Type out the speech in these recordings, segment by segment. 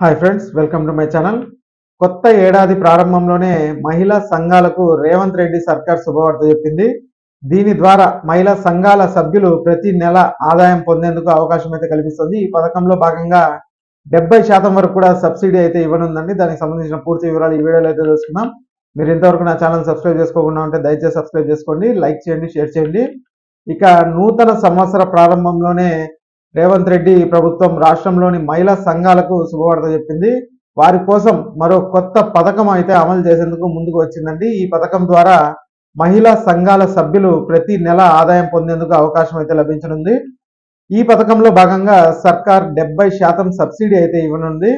Hi friends welcome to my channel కొత్త ఏడాది ప్రారంభంలోనే మహిళా సంఘాలకు రేవంత్ రెడ్డి సర్కార్ శుభవార్త చెప్పింది. దీని ద్వారా మహిళా సంఘాల సభ్యులు ప్రతి నెల ఆదాయం పొందేందుకు అవకాశం అయితే కల్పిస్తుంది. ఈ పథకంలో భాగంగా డెబ్బై శాతం వరకు కూడా సబ్సిడీ అయితే ఇవ్వనుందండి. దానికి సంబంధించిన పూర్తి వివరాలు ఈ వీడియోలో అయితే తెలుసుకుందాం. మీరు ఇంతవరకు నా ఛానల్ సబ్స్క్రైబ్ చేసుకోకుండా ఉంటే దయచేసి సబ్స్క్రైబ్ చేసుకోండి లైక్ చేయండి షేర్ చేయండి. ఇక నూతన సంవత్సర ప్రారంభంలోనే రేవంత్ రెడ్డి ప్రభుత్వం రాష్ట్రంలోని మహిళా సంఘాలకు శుభవార్త చెప్పింది. వారి కోసం మరో కొత్త పథకం అయితే అమలు చేసేందుకు ముందుకు వచ్చిందండి. ఈ పథకం ద్వారా మహిళా సంఘాల సభ్యులు ప్రతి నెల ఆదాయం పొందేందుకు అవకాశం అయితే లభించనుంది. ఈ పథకంలో భాగంగా సర్కార్ డెబ్బై శాతం సబ్సిడీ అయితే ఇవ్వనుంది.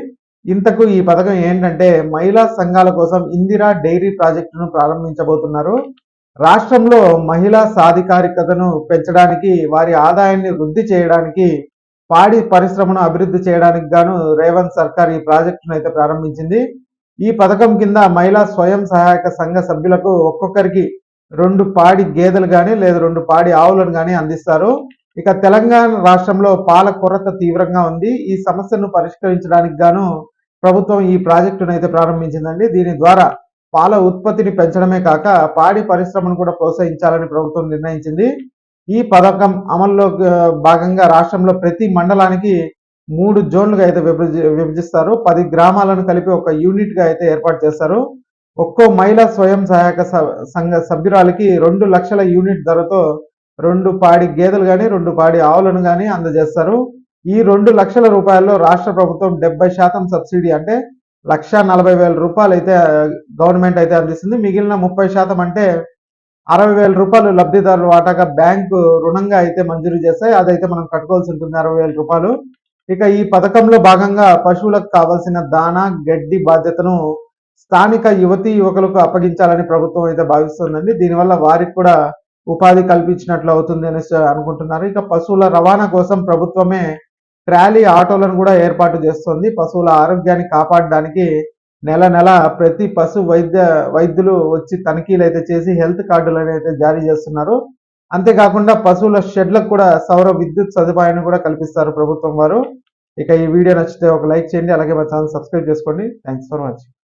ఇంతకు ఈ పథకం ఏంటంటే మహిళా సంఘాల కోసం ఇందిరా డైరీ ప్రాజెక్టును ప్రారంభించబోతున్నారు. రాష్ట్రంలో మహిళా సాధికారికతను పెంచడానికి వారి ఆదాయాన్ని వృద్ధి చేయడానికి పాడి పరిశ్రమను అభివృద్ధి చేయడానికి గాను రేవంత్ సర్కార్ ఈ ప్రాజెక్టును అయితే ప్రారంభించింది. ఈ పథకం కింద మహిళా స్వయం సహాయక సంఘ సభ్యులకు ఒక్కొక్కరికి రెండు పాడి గేదెలు కానీ లేదా రెండు పాడి ఆవులను కానీ అందిస్తారు. ఇక తెలంగాణ రాష్ట్రంలో పాల కొరత తీవ్రంగా ఉంది. ఈ సమస్యను పరిష్కరించడానికి గాను ప్రభుత్వం ఈ ప్రాజెక్టును అయితే ప్రారంభించిందండి. దీని ద్వారా పాల ఉత్పత్తిని పెంచడమే కాక పాడి పరిశ్రమను కూడా ప్రోత్సహించాలని ప్రభుత్వం నిర్ణయించింది. ఈ పథకం అమల్లో భాగంగా రాష్ట్రంలో ప్రతి మండలానికి మూడు జోన్లుగా అయితే విభజ విభజిస్తారు. పది గ్రామాలను కలిపి ఒక యూనిట్గా అయితే ఏర్పాటు చేస్తారు. ఒక్కో మహిళా స్వయం సహాయక సంఘ సభ్యురాలకి రెండు లక్షల యూనిట్ ధరతో రెండు పాడి గేదెలు కానీ రెండు పాడి ఆవులను కానీ అందజేస్తారు. ఈ రెండు లక్షల రూపాయల్లో రాష్ట్ర ప్రభుత్వం డెబ్బై శాతం సబ్సిడీ అంటే లక్ష నలభై వేల రూపాయలు అయితే గవర్నమెంట్ అయితే అందిస్తుంది. మిగిలిన ముప్పై శాతం అంటే అరవై వేల రూపాయలు లబ్ధిదారుల వాటాగా బ్యాంకు రుణంగా అయితే మంజూరు చేస్తాయి. అదైతే మనం కట్టుకోవాల్సి ఉంటుంది అరవై వేల రూపాయలు. ఇక ఈ పథకంలో భాగంగా పశువులకు కావాల్సిన దానా గడ్డి బాధ్యతను స్థానిక యువతీ యువకులకు అప్పగించాలని ప్రభుత్వం అయితే భావిస్తుందండి. దీనివల్ల వారికి కూడా ఉపాధి కల్పించినట్లు అవుతుంది అనేసి అనుకుంటున్నారు. ఇక పశువుల రవాణా కోసం ప్రభుత్వమే ట్రాలీ ఆటోలను కూడా ఏర్పాటు చేస్తోంది. పశువుల ఆరోగ్యాన్ని కాపాడడానికి నెల నెల ప్రతి పశు వైద్య వైద్యులు వచ్చి తనిఖీలు అయితే చేసి హెల్త్ కార్డులను అయితే జారీ చేస్తున్నారు. అంతేకాకుండా పశువుల షెడ్లకు కూడా సౌర విద్యుత్ సదుపాయాన్ని కూడా కల్పిస్తారు ప్రభుత్వం వారు. ఇక ఈ వీడియో నచ్చితే ఒక లైక్ చేయండి అలాగే మా ఛానల్ సబ్స్క్రైబ్ చేసుకోండి. Thanks for watching.